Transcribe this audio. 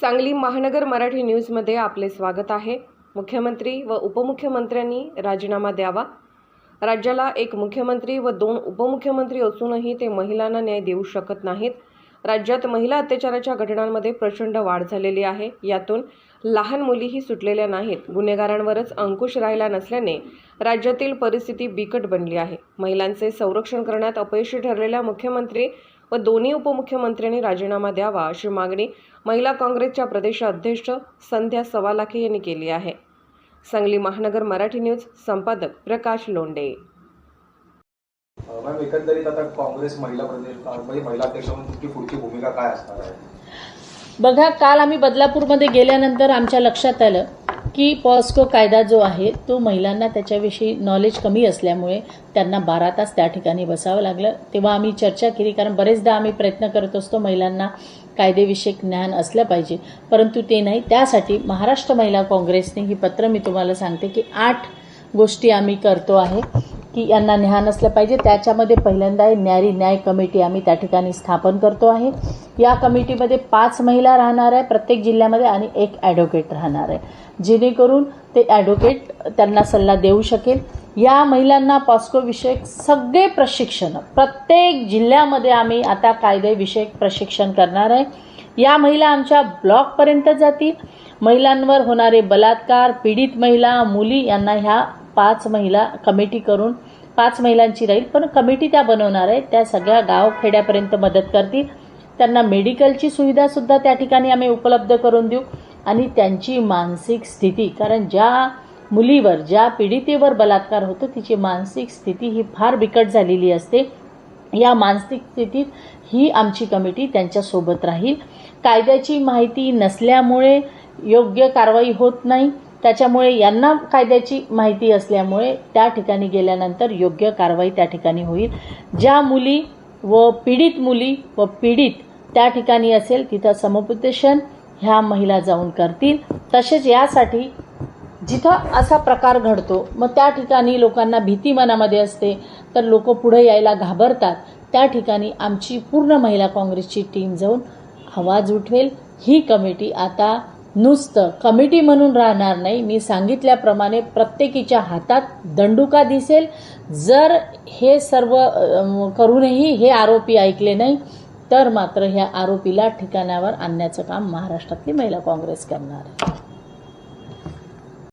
सांगली महानगर मराठी न्यूजमध्ये आपले स्वागत आहे. मुख्यमंत्री व उपमुख्यमंत्र्यांनी राजीनामा द्यावा. राज्याला एक मुख्यमंत्री व दोन उपमुख्यमंत्री असूनही ते महिलांना न्याय देऊ शकत नाहीत. राज्यात महिला अत्याचाराच्या घटनांमध्ये प्रचंड वाढ झालेली आहे. यातून लहान मुलीही सुटलेल्या नाहीत. गुन्हेगारांवरच अंकुश राहिला नसल्याने राज्यातील परिस्थिती बिकट बनली आहे. महिलांचे संरक्षण करण्यात अपयशी ठरलेल्या मुख्यमंत्री व दोन्ही उपमुख्यमंत्र्यांनी राजीनामा द्यावा अशी मागणी महिला काँग्रेसच्या प्रदेशाध्यक्ष संध्या सवालाखे यांनी केली आहे. सांगली महानगर मराठी न्यूज संपादक प्रकाश लोंडे. मॅम एकंदरीत आता काँग्रेस महिला प्रदेश म्हणजे महिला अध्यक्ष म्हणून पुढची भूमिका काय असणार आहे? बघा काल आम्ही बदलापूरमध्ये गेल्यानंतर आमच्या लक्षात आलं की पॉस्को कायदा जो आहे तो महिलांना त्याच्याविषयी नॉलेज कमी असल्यामुळे त्यांना बारा तास त्या ठिकाणी बसावं लागलं. तेव्हा आम्ही चर्चा केली कारण बरेचदा आम्ही प्रयत्न करत असतो महिलांना कायदेविषयक ज्ञान असलं पाहिजे. परंतु ते नाही. त्यासाठी महाराष्ट्र महिला काँग्रेसने ही पत्र मी तुम्हाला सांगते की आठ गोष्टी आम्ही करतो आहे की यांना ज्ञान असलं पाहिजे. त्याच्यामध्ये पहिल्यांदा न्यारी न्याय कमिटी आम्ही त्या ठिकाणी स्थापन करतो आहे. या कमिटीमध्ये पाच महिला राहणार आहे प्रत्येक जिल्ह्यामध्ये आणि एक ॲडव्होकेट राहणार आहे. जेणेकरून ते ॲडव्होकेट त्यांना सल्ला देऊ शकेल. या महिलांना पॉस्कोविषयक सगळे प्रशिक्षण प्रत्येक जिल्ह्यामध्ये आम्ही आता कायदेविषयक प्रशिक्षण करणार आहे. या महिला आमच्या ब्लॉकपर्यंत जातील. महिलांवर होणारे बलात्कार पीडित महिला मुली यांना ह्या पाच महिला कमिटी करून पाच महिलांची राहील. पण कमिटी त्या बनवणार आहे. त्या सगळ्या गावखेड्यापर्यंत मदत करतील. त्यांना मेडिकलची सुविधासुद्धा त्या ठिकाणी आम्ही उपलब्ध करून देऊ. आणि त्यांची मानसिक स्थिती कारण ज्या मुलीवर ज्या पीडितेवर बलात्कार होतो तिची मानसिक स्थिती ही फार बिकट झालेली असते. या मानसिक स्थितीत ही आमची कमिटी त्यांच्यासोबत राहील. कायद्याची माहिती नसल्यामुळे योग्य कारवाई होत नाही. त्याच्यामुळे यांना कायद्याची माहिती असल्यामुळे त्या ठिकाणी गेल्यानंतर योग्य कारवाई त्या ठिकाणी होईल. ज्या मुली व पीडित मुली व पीडित त्या ठिकाणी असेल तिथं समुपदेशन ह्या महिला जाऊन करतील. तसेच यासाठी जिथं असा प्रकार घडतो मग त्या ठिकाणी लोकांना भीती मनामध्ये असते तर लोक पुढे यायला घाबरतात. त्या ठिकाणी आमची पूर्ण महिला काँग्रेसची टीम जाऊन आवाज उठवेल. ही कमिटी आता नुसतं कमिटी म्हणून राहणार नाही. मी सांगितल्याप्रमाणे प्रत्येकीच्या हातात दंडुका दिसेल. जर हे सर्व करूनही हे आरोपी ऐकले नाही तर मात्र ह्या आरोपीला ठिकाणावर आणण्याचं काम महाराष्ट्रातली महिला काँग्रेस करणार. आहे